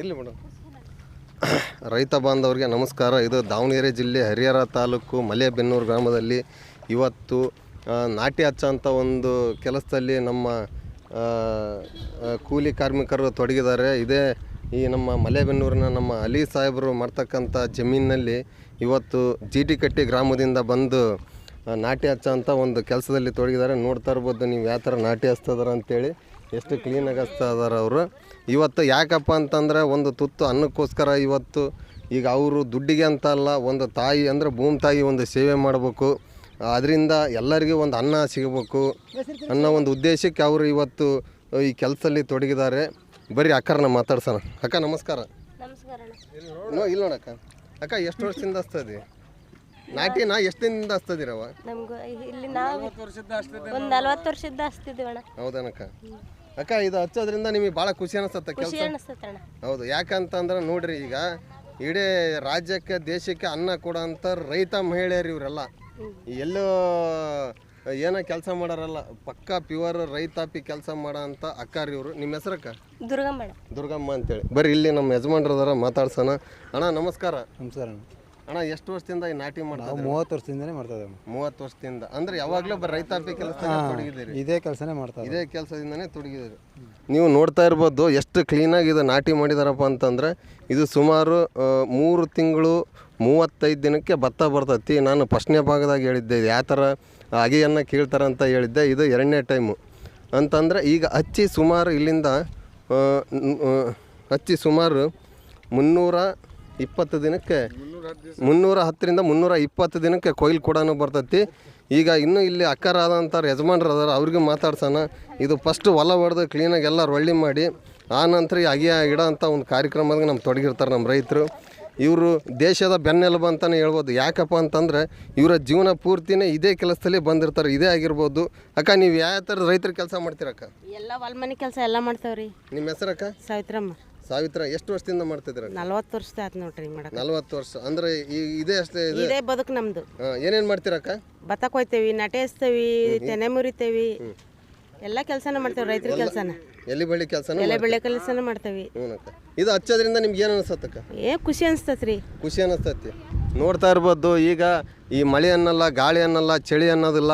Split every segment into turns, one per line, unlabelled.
ಎಲ್ಲಿ ಮೇಡಮ್? ರೈತ ಬಾಂಧವರಿಗೆ ನಮಸ್ಕಾರ. ಇದು ದಾವಣಗೆರೆ ಜಿಲ್ಲೆ ಹರಿಹರ ತಾಲೂಕು ಮಲೆಬೆನ್ನೂರು ಗ್ರಾಮದಲ್ಲಿ ಇವತ್ತು ನಾಟಿ ನಾಟಿ ಹಚ್ಚೋಂಥ ಒಂದು ಕೆಲಸದಲ್ಲಿ ನಮ್ಮ ಕೂಲಿ ಕಾರ್ಮಿಕರು ತೊಡಗಿದ್ದಾರೆ. ಇದೇ ಈ ನಮ್ಮ ಮಲೆಬೆನ್ನೂರಿನ ನಮ್ಮ ಅಲಿ ಸಾಹೇಬರು ಮಾಡ್ತಕ್ಕಂಥ ಜಮೀನಿನಲ್ಲಿ ಇವತ್ತು ಜೀಟಿಕಟ್ಟಿ ಗ್ರಾಮದಿಂದ ಬಂದು ನಾಟಿ ನಾಟಿ ಅಂತ ಒಂದು ಕೆಲಸದಲ್ಲಿ ತೊಡಗಿದ್ದಾರೆ. ನೋಡ್ತಾ ಇರ್ಬೋದು ನೀವು ಯಾವ ಥರ ನಾಟಿ ಹಚ್ತಿದಾರೆ ಅಂತೇಳಿ. ಎಷ್ಟು ಕ್ಲೀನಾಗಿ ಹಚ್ತಾ ಇದಾರೆ ಅವರು. ಇವತ್ತು ಯಾಕಪ್ಪ ಅಂತಂದರೆ ಒಂದು ತುತ್ತು ಅನ್ನಕ್ಕೋಸ್ಕರ ಇವತ್ತು ಈಗ ಅವರು ದುಡ್ಡಿಗೆ ಅಂತ ಅಲ್ಲ ಒಂದು ತಾಯಿ ಅಂದರೆ ಭೂಮಿ ತಾಯಿ ಒಂದು ಸೇವೆ ಮಾಡಬೇಕು. ಅದರಿಂದ ಎಲ್ಲರಿಗೂ ಒಂದು ಅನ್ನ ಸಿಗಬೇಕು. ಅನ್ನೋ ಒಂದು ಉದ್ದೇಶಕ್ಕೆ ಅವರು ಇವತ್ತು ಈ ಕೆಲಸದಲ್ಲಿ ತೊಡಗಿದ್ದಾರೆ. ಬರೀ ಅಕ್ಕರನ್ನ ಮಾತಾಡ್ಸೋಣ. ಅಕ್ಕ ನಮಸ್ಕಾರ. ಇಲ್ಲ ನೋಡಕ್ಕ ಅಕ್ಕ. ಎಷ್ಟು ವರ್ಷದಿಂದ ಹಸ್ತದೆ ನಾಟಿ ನಾ ಎಷ್ಟು ದಿನದಿಂದ ಹಸ್ತದಿರವ
ನಮ್ಗೆ ಇಲ್ಲಿ ನಾವು ಒಂದು ನಲ್ವತ್ತು ವರ್ಷದಿಂದ ಹಸ್ತಿದ್ದೀವಣ್ಣ
ಹೌದನಕ್ಕ? ಅಕ್ಕ ಇದು ಹಚ್ಚೋದ್ರಿಂದ ನಿಮಗೆ ಭಾಳ ಖುಷಿ ಕೆಲಸ.
ಅನಿಸ್ತೈತೆ ಅಣ್ಣ.
ಹೌದು ಯಾಕಂತಂದ್ರೆ ನೋಡ್ರಿ ಈಗ ಇಡೀ ರಾಜ್ಯಕ್ಕೆ ದೇಶಕ್ಕೆ ಅನ್ನ ಕೊಡೋಂಥ ರೈತ ಮಹಿಳೆಯರು ಇವರೆಲ್ಲ. ಎಲ್ಲೋ ಏನೋ ಕೆಲಸ ಮಾಡೋರಲ್ಲ ಪಕ್ಕಾ ಪ್ಯೂರ್ ರೈತಾಪಿ ಕೆಲಸ ಮಾಡೋ ಅಂತ ಅಕ್ಕಾರಿ ಇವರು. ನಿಮ್ಮ ಹೆಸರಕ್ಕ
ದುರ್ಗಮ್ಮ
ದುರ್ಗಮ್ಮ ಅಂತೇಳಿ. ಬರ್ರಿ ಇಲ್ಲಿ ನಮ್ಮ ಯಜಮಾನ್ರದಾರ ಮಾತಾಡ್ಸೋಣ. ಅಣ್ಣ ನಮಸ್ಕಾರ.
ನಮಸ್ಕಾರ ಅಣ್ಣ.
ಅಣ್ಣ ಎಷ್ಟು ವರ್ಷದಿಂದ ಈ ನಾಟಿ
ನಾವು ಮೂವತ್ತು ವರ್ಷದಿಂದನೇ ಮಾಡ್ತಾ ಇದ್ದೇವೆ.
ಮೂವತ್ತು ವರ್ಷದಿಂದ. ಅಂದ್ರೆ ಯಾವಾಗಲೂ ಬರೀ ರೈತಾಪಿ ಕೆಲಸ ತೊಡಗಿದ್ದೀರಿ.
ಇದೇ ಕೆಲಸನೇ ಮಾಡ್ತಾ ಇದ್ದೀವಿ.
ಇದೇ ಕೆಲಸದಿಂದನೇ ತೊಡಗಿದ್ದೀರಿ. ನೀವು ನೋಡ್ತಾ ಇರ್ಬೋದು ಎಷ್ಟು ಕ್ಲೀನಾಗಿ ಇದು ನಾಟಿ ಮಾಡಿದಾರಪ್ಪ ಅಂತಂದ್ರೆ ಇದು ಸುಮಾರು ಆ, ಮೂರು ತಿಂಗಳು ಮೂವತ್ತೈದು ದಿನಕ್ಕೆ ಭತ್ತ ಬರ್ತೈತಿ. ನಾನು ಫಸ್ಟ್ನೇ ಭಾಗದಾಗ ಹೇಳಿದ್ದೆ ಯಾವ ಥರ ಅಗೆಯನ್ನು ಕೀಳ್ತಾರೆ ಅಂತ ಹೇಳಿದ್ದೆ ಇದು ಎರಡನೇ ಟೈಮು ಅಂತಂದರೆ ಈಗ ಹಚ್ಚಿ ಸುಮಾರು ಇಲ್ಲಿಂದ ಆ, ನ್- ಆ, ಹಚ್ಚಿ ಸುಮಾರು ಮುನ್ನೂರ ಇಪ್ಪತ್ತು ದಿನಕ್ಕೆ ಮುನ್ನೂರ ಹತ್ತರಿಂದ ಮುನ್ನೂರ ಇಪ್ಪತ್ತು ದಿನಕ್ಕೆ ಕೊಯ್ಲು ಕೂಡ ಬರ್ತೈತಿ. ಈಗ ಇನ್ನೂ ಇಲ್ಲಿ ಅಕ್ಕರಾದಂಥವ್ರು ಯಜಮಾನ್ರು ಅದಾರ ಅವ್ರಿಗೆ ಮಾತಾಡ್ಸೋಣ. ಇದು ಫಸ್ಟ್ ಹೊಲ ಹೊಡೆದು ಕ್ಲೀನಾಗಿ ಎಲ್ಲ ರೊಳ್ಳಿ ಮಾಡಿ ಆ ನಂತರ ಈ ಅಗಿಯ ಗಿಡ ಅಂತ ಒಂದು ಕಾರ್ಯಕ್ರಮದಾಗ ನಮ್ಮ ತೊಡಗಿರ್ತಾರೆ ನಮ್ಮ ರೈತರು. ಇವರು ದೇಶದ ಬೆನ್ನೆಲುಬು ಅಂತಲೇ ಹೇಳ್ಬೋದು. ಯಾಕಪ್ಪ ಅಂತಂದರೆ ಇವರ ಜೀವನ ಪೂರ್ತಿನೇ ಇದೇ ಕೆಲಸದಲ್ಲಿ ಬಂದಿರ್ತಾರೆ ಇದೇ ಆಗಿರ್ಬೋದು. ಅಕ್ಕ ನೀವು ಯಾವ ಥರದ ರೈತರ ಕೆಲಸ ಮಾಡ್ತೀರಕ್ಕ?
ಎಲ್ಲ ಹೊಲ ಮನೆ ಕೆಲಸ ಎಲ್ಲ ಮಾಡ್ತೇವ್ರಿ.
ನಿಮ್ಮ ಹೆಸರಕ್ಕ?
ಸಾವಿತ್ರಮ್ಮ.
ಸಾವಿತ್ರ ಎಷ್ಟು ವರ್ಷದಿಂದ ಮಾಡ್ತಿದ್ದೀರ?
ನಲ್ವತ್ತು ವರ್ಷ ಆಯ್ತು ನೋಡ್ರಿ ಮಾಡಕ್ಕೆ
ನಲ್ವತ್ತು ವರ್ಷ. ಅಂದ್ರೆ ಈ ಇದೇ ಅಷ್ಟೇ ಇದು?
ಇದೇ ಬದುಕು ನಮ್ದು.
ಏನೇನು ಮಾಡ್ತೀರಕ್ಕ?
ಭತ್ತ ಕೊಯ್ತೇವಿ ನಟೇಸ್ತೇವಿ ತೆನೆ ಮುರಿತೇವಿ. ಎಲ್ಲ ಕೆಲಸನ ಮಾಡ್ತೇವೆ ರೈತರ ಕೆಲಸನ.
ಎಲ್ಲಿ ಬೆಳೆ ಕೆಲಸನ
ಎಲೆ ಬೆಳೆ ಕೆಲಸನ ಮಾಡ್ತೇವೆ.
ಹ್ಞೂನಕ್ಕ ಇದು ಹಚ್ಚೋದ್ರಿಂದ ನಿಮ್ಗೆ ಏನು ಅನಿಸತ್ತಕ್ಕ
ಏ ಖುಷಿ ಅನಿಸ್ತತ್ರಿ.
ಖುಷಿ ಅನಿಸ್ತೈತಿ. ನೋಡ್ತಾ ಇರ್ಬೋದು ಈಗ ಈ ಮಳೆ ಅನ್ನಲ್ಲ ಗಾಳಿ ಅನ್ನಲ್ಲ ಚಳಿ ಅನ್ನೋದಿಲ್ಲ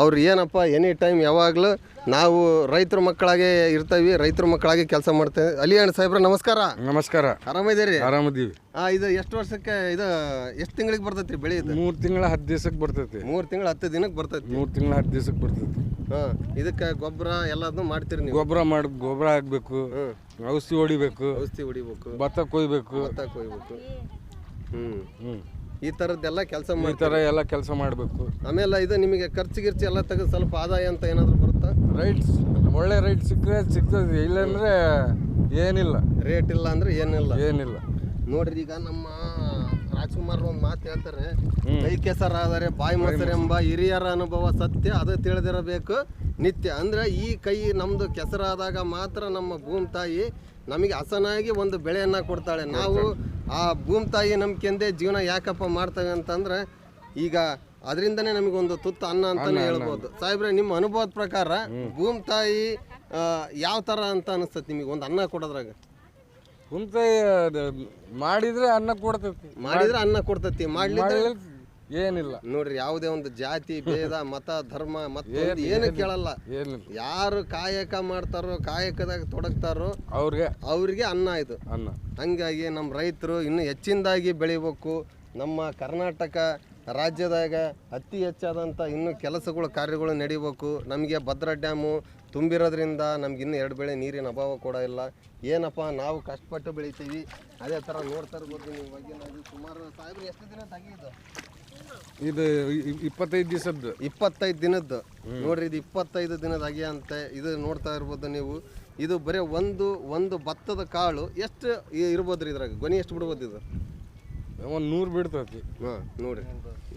ಅವ್ರು ಏನಪ್ಪ ಎನಿ ಟೈಮ್ ಯಾವಾಗಲೂ ನಾವು ರೈತರ ಮಕ್ಕಳಾಗೆ ಇರ್ತೀವಿ ರೈತರ ಮಕ್ಕಳಾಗಿ ಕೆಲಸ ಮಾಡ್ತೇವೆ. ಅಲಿ ಅಣ್ಣ ಸಾಹೇಬ್ರ ನಮಸ್ಕಾರ.
ನಮಸ್ಕಾರ.
ಆರಾಮಿದ್ದೀರಿ?
ಆರಾಮದೀವಿ
ಆ, ಇದು ಎಷ್ಟು ವರ್ಷಕ್ಕೆ ಇದು ಎಷ್ಟು ತಿಂಗಳಿಗೆ ಬರ್ತೈತಿ ಬೆಳೆ ಇದು?
ಮೂರು ತಿಂಗಳ ಹತ್ತು ದಿವ್ಸಕ್ಕೆ ಬರ್ತೈತಿ.
ಮೂರು ತಿಂಗಳು ಹತ್ತು ದಿನಕ್ಕೆ ಬರ್ತೈತಿ.
ಮೂರು ತಿಂಗಳ ಹತ್ತು ದಿವ್ಸಕ್ಕೆ ಬರ್ತೈತಿ.
ಹಾಂ. ಇದಕ್ಕೆ ಗೊಬ್ಬರ ಎಲ್ಲದನ್ನು ಮಾಡ್ತೀರಿ ನೀವು?
ಗೊಬ್ಬರ ಮಾಡಿ ಗೊಬ್ಬರ ಹಾಕ್ಬೇಕು ಔಷಧಿ ಹೊಡಿಬೇಕು
ಔಷಧಿ ಹೊಡಿಬೇಕು.
ಭತ್ತ ಕೊಯ್ಬೇಕು.
ಭತ್ತ ಕೊಯ್ಬೇಕು. ಹ್ಞೂ
ಹ್ಞೂ
ಈ ಥರದ್ದೆಲ್ಲ ಕೆಲಸ
ಈ
ಮಾಡಿ
ಥರ ಎಲ್ಲ ಕೆಲಸ ಮಾಡಬೇಕು.
ಆಮೇಲೆ ಇದು ನಿಮಗೆ ಖರ್ಚು ಗಿರ್ಚಿ ಎಲ್ಲ ತೆಗೆದು ಸ್ವಲ್ಪ ಆದಾಯ ಅಂತ ಏನಾದರೂ ಬರುತ್ತಾ?
ರೈಟ್ಸ್ ಒಳ್ಳೆ ರೈಟ್ ಸಿಕ್ಕರೆ ಸಿಗ್ತದೆ ಇಲ್ಲಾಂದ್ರೆ ಏನಿಲ್ಲ.
ರೇಟ್ ಇಲ್ಲ ಅಂದ್ರೆ ಏನಿಲ್ಲ.
ಏನಿಲ್ಲ.
ನೋಡ್ರಿ ಈಗ ನಮ್ಮ ರಾಜ್ಕುಮಾರ್ ಒಂದು ಮಾತು ಹೇಳ್ತಾರೆ. ಕೈ ಕೆಸರಾದರೆ ಬಾಯಿ ಮೊಸರೆಂಬ ಹಿರಿಯರ ಅನುಭವ ಸತ್ಯ ಅದು ತಿಳಿದಿರಬೇಕು. ನಿತ್ಯ. ಅಂದ್ರೆ ಈ ಕೈ ನಮ್ದು ಕೆಸರಾದಾಗ ಮಾತ್ರ ನಮ್ಮ ಭೂಮಿ ತಾಯಿ ನಮಗೆ ಹಸನಾಗಿ ಒಂದು ಬೆಳೆಯನ್ನ ಕೊಡ್ತಾಳೆ. ನಾವು ಆ ಭೂಮಿ ತಾಯಿ ನಂಬಿಕೆಂದೇ ಜೀವನ ಯಾಕಪ್ಪ ಮಾಡ್ತೇವೆ ಅಂತಂದ್ರೆ ಈಗ ಅದರಿಂದನೇ ನಮಗೊಂದು ತುತ್ತು ಅನ್ನ ಅಂತಾನೆ ಹೇಳ್ಬೋದು. ಸಾಹೇಬ್ರೆ ನಿಮ್ಮ ಅನುಭವದ ಪ್ರಕಾರ ಭೂಮಿ ತಾಯಿ ಯಾವ ತರ ಅಂತ ಅನಿಸ್ತದೆ ನಿಮಗೆ? ಒಂದು ಅನ್ನ ಕೊಡೋದ್ರಾಗ.
ಕುಂತ ಮಾಡಿದ್ರೆ ಅನ್ನ ಕೊಡ್ತೈತಿ.
ಮಾಡಿದ್ರೆ ಅನ್ನ ಕೊಡ್ತೈತಿ.
ಮಾಡ್ಲಿಲ್ಲ ಏನಿಲ್ಲ.
ನೋಡ್ರಿ ಯಾವುದೇ ಒಂದು ಜಾತಿ ಭೇದ ಮತ ಧರ್ಮ ಮತ್ತೊಂದು ಏನು ಕೇಳಲ್ಲ.
ಏನಿಲ್ಲ.
ಯಾರು ಕಾಯಕ ಮಾಡ್ತಾರೋ ಕಾಯಕದಾಗ ತೊಡಗ್ತಾರೋ
ಅವ್ರಿಗೆ
ಅವ್ರಿಗೆ ಅನ್ನ ಆಯ್ತು
ಅನ್ನ.
ಹಂಗಾಗಿ ನಮ್ಮ ರೈತರು ಇನ್ನು ಹೆಚ್ಚಿನದಾಗಿ ಬೆಳಿಬೇಕು. ನಮ್ಮ ಕರ್ನಾಟಕ ರಾಜ್ಯದಾಗ ಅತಿ ಹೆಚ್ಚಾದಂಥ ಇನ್ನೂ ಕೆಲಸಗಳು ಕಾರ್ಯಗಳು ನಡಿಬೇಕು. ನಮಗೆ ಭದ್ರಾ ಡ್ಯಾಮು ತುಂಬಿರೋದ್ರಿಂದ ನಮ್ಗೆ ಇನ್ನೂ ಎರಡು ಬೆಳೆ ನೀರಿನ ಅಭಾವ ಕೂಡ ಇಲ್ಲ. ಏನಪ್ಪ ನಾವು ಕಷ್ಟಪಟ್ಟು ಬೆಳಿತೀವಿ. ಅದೇ ಥರ ನೋಡ್ತಾ ಇರ್ಬೋದು ನೀವು ಬಗ್ಗೆ ಸುಮಾರು ಸಾಹೇಬ್ರು ಎಷ್ಟು ದಿನ ತೆಗೀದು
ಇದು ಇಪ್ಪತ್ತೈದು ದಿವಸದ್ದು.
ಇಪ್ಪತ್ತೈದು ದಿನದ್ದು. ನೋಡ್ರಿ ಇದು ಇಪ್ಪತ್ತೈದು ದಿನದ ಅಗೆ ಅಂತೆ ಇದು ನೋಡ್ತಾ ಇರ್ಬೋದು ನೀವು. ಇದು ಬರೀ ಒಂದು ಒಂದು ಭತ್ತದ ಕಾಳು. ಎಷ್ಟು ಇರ್ಬೋದು ರೀ ಇದ್ರಾಗ? ಗೊನಿ ಎಷ್ಟು ಬಿಡ್ಬೋದು ಇದು?
ಒಂದು ನೂರು ಬಿಡ್ತೈತಿ.
ಹಾಂ ನೋಡ್ರಿ.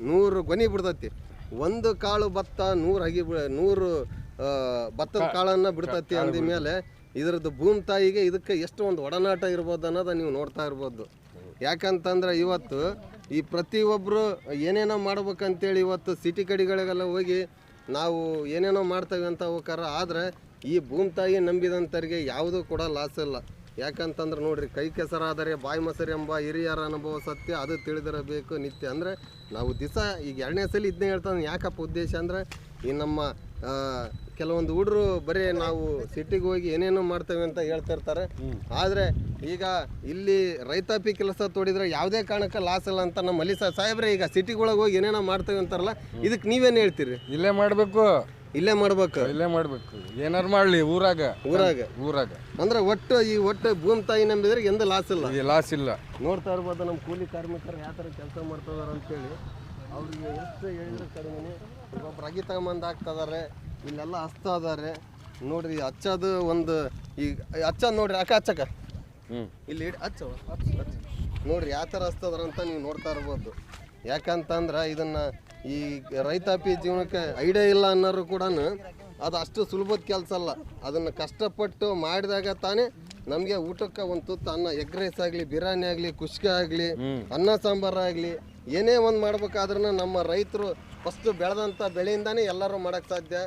ನೂರು ಗೊನಿ ಬಿಡ್ತೈತಿ. ಒಂದು ಕಾಳು ಭತ್ತ ನೂರು ಅಗಿ ಬಿ- ನೂರು ಭತ್ತದ ಕಾಳನ್ನ ಬಿಡ್ತತಿ ಅಂದ ಮೇಲೆ ಇದ್ರದ್ದು ಭೂಮಿ ತಾಯಿಗೆ ಇದಕ್ಕೆ ಎಷ್ಟು ಒಂದು ಒಡನಾಟ ಇರ್ಬೋದು ಅನ್ನೋದ ನೀವು ನೋಡ್ತಾ ಇರ್ಬೋದು. ಯಾಕಂತಂದ್ರೆ ಇವತ್ತು ಈ ಪ್ರತಿಯೊಬ್ಬರು ಏನೇನೋ ಮಾಡ್ಬೇಕಂತೇಳಿ ಇವತ್ತು ಸಿಟಿ ಕಡೆಗಳಿಗೆಲ್ಲ ಹೋಗಿ ನಾವು ಏನೇನೋ ಮಾಡ್ತೇವೆ ಅಂತ ಹೋಗಾರ ಆದರೆ ಈ ಭೂಮಿ ತಾಯಿ ನಂಬಿದಂಥವ್ರಿಗೆ ಯಾವುದೂ ಕೂಡ ಲಾಸ್ ಇಲ್ಲ. ಯಾಕಂತಂದ್ರೆ ನೋಡ್ರಿ ಕೈ ಕೆಸರಾದರೆ ಬಾಯಿ ಮೊಸರು ಎಂಬ ಹಿರಿಯರ ಅನುಭವ ಸತ್ಯ ಅದು ತಿಳಿದಿರಬೇಕು ನಿತ್ಯ. ಅಂದರೆ ನಾವು ದಿವಸ ಈಗ ಎರಡನೇ ಸಲ ಇದನ್ನೇ ಹೇಳ್ತಾನೆ ಯಾಕಪ್ಪ ಉದ್ದೇಶ ಅಂದ್ರೆ ಈ ನಮ್ಮ ಕೆಲವೊಂದು ಹುಡುಗರು ಬರೀ ನಾವು ಸಿಟಿಗೆ ಹೋಗಿ ಏನೇನೋ ಮಾಡ್ತೇವೆ ಅಂತ ಹೇಳ್ತಿರ್ತಾರೆ ಆದರೆ ಈಗ ಇಲ್ಲಿ ರೈತಾಪಿ ಕೆಲಸ ತೋಡಿದ್ರೆ ಯಾವುದೇ ಕಾರಣಕ್ಕೆ ಲಾಸ್ ಇಲ್ಲ ಅಂತ ನಮ್ಮ ಮಲ್ಲಿ ಸಾಹೇಬ್ರೆ ಈಗ ಸಿಟಿಗೊಳಗೆ ಹೋಗಿ ಏನೇನೋ ಮಾಡ್ತೇವೆ ಅಂತಾರಲ್ಲ ಇದಕ್ಕೆ ನೀವೇನು ಹೇಳ್ತೀರಿ?
ಇಲ್ಲೇ ಮಾಡಬೇಕು.
ಇಲ್ಲೇ ಮಾಡ್ಬೇಕು?
ಇಲ್ಲೇ ಮಾಡಬೇಕು. ಏನಾರು ಮಾಡಲಿ ಊರಾಗ.
ಊರಾಗ?
ಊರಾಗ.
ಅಂದ್ರೆ ಒಟ್ಟು ಈ ಒಟ್ಟು ಭೂಮಿ ತಾಯಿ ನಂಬಿದ್ರೆ ಎಂದ ಲಾಸ್ ಇಲ್ಲ?
ಲಾಸ್ ಇಲ್ಲ.
ನೋಡ್ತಾ ಇರ್ಬೋದು ನಮ್ಮ ಕೂಲಿ ಕಾರ್ಮಿಕರು ಯಾವ ಥರ ಕೆಲಸ ಮಾಡ್ತಿದಾರೆ ಅಂತೇಳಿ. ಅವ್ರಿಗೆ ಎಷ್ಟು ಹೇಳಿದ್ರೆ ಕಡಿಮೆ ಒಬ್ಬೊಬ್ರು ಅಗಿ ತಗೊಂಬಂದು ಹಾಕ್ತಿದಾರೆ ಇಲ್ಲೆಲ್ಲ ಹಸ್ತ ಇದಾರೆ ನೋಡ್ರಿ ಹಚ್ಚೋದು ಒಂದು ಈಗ ಹಚ್ಚೋದು ನೋಡ್ರಿ ಅಕ್ಕ ಹಚ್ಚಕ
ಹ್ಞೂ
ಇಲ್ಲಿ ಹಚ್ಚ. ನೋಡ್ರಿ ಯಾವ ಥರ ಹಸ್ತದ್ರ ಅಂತ ನೀವು ನೋಡ್ತಾ ಇರ್ಬೋದು. ಯಾಕಂತಂದ್ರೆ ಇದನ್ನ ಈ ರೈತಾಪಿ ಜೀವನಕ್ಕೆ ಐಡಿಯಾ ಇಲ್ಲ ಅನ್ನೋರು ಕೂಡ ಅದು ಅಷ್ಟು ಸುಲಭದ ಕೆಲಸ ಅಲ್ಲ. ಅದನ್ನು ಕಷ್ಟಪಟ್ಟು ಮಾಡಿದಾಗ ತಾನೇ ನಮಗೆ ಊಟಕ್ಕೆ ಒಂದು ತುತ್ತು ಅನ್ನ ಎಗ್ ರೈಸ್ ಆಗಲಿ ಬಿರಿಯಾನಿ ಆಗಲಿ ಕುಷ್ಕ ಆಗಲಿ ಅನ್ನ ಸಾಂಬಾರು ಆಗಲಿ ಏನೇ ಒಂದು ಮಾಡ್ಬೇಕಾದ್ರೂ ನಮ್ಮ ರೈತರು ಫಸ್ಟು ಬೆಳೆದಂಥ ಬೆಳೆಯಿಂದಾನೇ ಎಲ್ಲರೂ ಮಾಡೋಕ್ಕೆ ಸಾಧ್ಯ.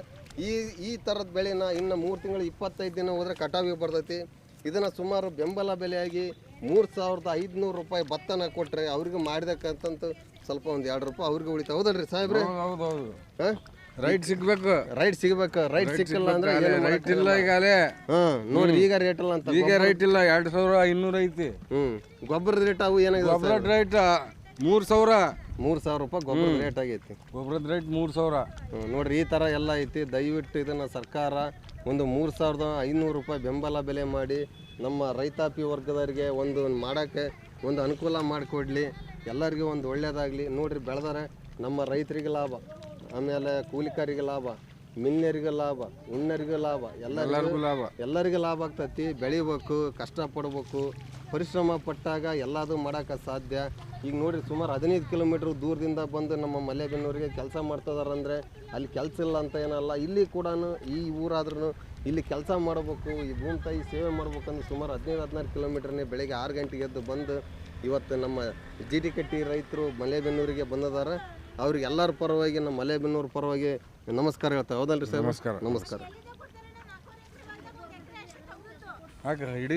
ಈ ಈ ಥರದ ಬೆಳೆನ ಇನ್ನು ಮೂರು ತಿಂಗಳು ಇಪ್ಪತ್ತೈದು ದಿನ ಹೋದರೆ ಕಟಾವಿಗೆ ಬರ್ತೈತಿ. ಇದನ್ನು ಸುಮಾರು ಬೆಂಬಲ ಬೆಲೆಯಾಗಿ ಮೂರು ಸಾವಿರದ ಐದುನೂರು ರೂಪಾಯಿ ಭತ್ತನ ಕೊಟ್ಟರೆ ಅವ್ರಿಗೆ ಮಾಡಿದಕ್ಕಂತ ಸ್ವಲ್ಪ ಒಂದು ಎರಡು ರೂಪಾಯಿ ಅವ್ರಿಗೆ ಉಳಿತಾವ. ಹೌದಲ್ರಿ ಸಾಹೇಬ್ರೆ?
ರೈಟ್ ಸಿಗ್ಬೇಕು.
ರೈಟ್ ಸಿಗ್ಬೇಕು. ರೈಟ್ ಸಿಕ್ಕಿಲ್ಲ ಅಂದ್ರೆ
ರೈಟ್ ಇಲ್ಲ ಈಗಾಲೇ
ಹಾಂ ನೋಡಿ ಈಗ ರೇಟ್ ಇಲ್ಲ ಅಂತ
ಈಗ ರೈಟ್ ಇಲ್ಲ. ಎರಡು ಸಾವಿರ ಇನ್ನೂರು ಐತಿ
ಹ್ಞೂ ಗೊಬ್ಬರದ ರೇಟ್ ಅವು ಏನಾಗಿದೆ
ಗೊಬ್ಬರದ ರೈಟ್ ಮೂರು ಸಾವಿರ?
ಮೂರು ಸಾವಿರ ರೂಪಾಯಿ ಗೊಬ್ಬರದ ರೇಟ್ ಆಗೈತಿ.
ಗೊಬ್ಬರದ ರೇಟ್ ಮೂರು ಸಾವಿರ.
ಹ್ಮ್, ನೋಡ್ರಿ ಈ ಥರ ಎಲ್ಲ ಐತಿ. ದಯವಿಟ್ಟು ಇದನ್ನು ಸರ್ಕಾರ ಒಂದು ಮೂರು ಸಾವಿರದ ಐನೂರು ರೂಪಾಯಿ ಬೆಂಬಲ ಬೆಲೆ ಮಾಡಿ ನಮ್ಮ ರೈತಾಪಿ ವರ್ಗದವರಿಗೆ ಒಂದು ಮಾಡೋಕ್ಕೆ ಒಂದು ಅನುಕೂಲ ಮಾಡಿಕೊಡ್ಲಿ. ಎಲ್ಲರಿಗೂ ಒಂದು ಒಳ್ಳೆಯದಾಗಲಿ ನೋಡ್ರಿ ಬೆಳೆದರೆ ನಮ್ಮ ರೈತರಿಗೆ ಲಾಭ ಆಮೇಲೆ ಕೂಲಿಕಾರಿಗೆ ಲಾಭ ಮಿನ್ನರಿಗೆ ಲಾಭ ಉಣ್ಣರಿಗೆ ಲಾಭ ಎಲ್ಲರಿಗೂ
ಎಲ್ಲರಿಗೂ ಲಾಭ.
ಎಲ್ಲರಿಗೂ ಲಾಭ ಆಗ್ತೈತಿ. ಬೆಳಿಬೇಕು ಕಷ್ಟಪಡ್ಬೇಕು ಪರಿಶ್ರಮ ಪಟ್ಟಾಗ ಎಲ್ಲದೂ ಮಾಡೋಕ್ಕೆ ಸಾಧ್ಯ. ಈಗ ನೋಡಿರಿ ಸುಮಾರು ಹದಿನೈದು ಕಿಲೋಮೀಟ್ರ್ ದೂರದಿಂದ ಬಂದು ನಮ್ಮ ಮಲೆಬೆನ್ನೂರಿಗೆ ಕೆಲಸ ಮಾಡ್ತಿದಾರಂದ್ರೆ ಅಲ್ಲಿ ಕೆಲಸ ಇಲ್ಲ ಅಂತ ಏನಲ್ಲ ಇಲ್ಲಿ ಕೂಡ ಈ ಊರಾದ್ರೂ ಇಲ್ಲಿ ಕೆಲಸ ಮಾಡಬೇಕು ಈ ಭೂಮಿ ತಾಯಿ ಸೇವೆ ಮಾಡ್ಬೇಕಂದ್ರೆ ಸುಮಾರು ಹದಿನೈದು ಹದಿನಾರು ಕಿಲೋಮೀಟ್ರನ್ನೇ ಬೆಳಗ್ಗೆ ಆರು ಗಂಟೆಗೆ ಎದ್ದು ಬಂದು ಇವತ್ತು ನಮ್ಮ ಜಿ ಟಿ ಕಟ್ಟಿ ರೈತರು ಮಲೆಬೆನ್ನೂರಿಗೆ ಬಂದಿದ್ದಾರೆ. ಅವ್ರಿಗೆಲ್ಲರ ಪರವಾಗಿ ನಮ್ಮ ಮಲೆಬೆನ್ನೂರು ಪರವಾಗಿ ನಮಸ್ಕಾರ ಹೇಳ್ತಾರೆ ಹೌದಲ್ರಿ ಸರ್
ನಮಸ್ಕಾರ.
ನಮಸ್ಕಾರ.
ಹಾಗೆ ಇಡೀ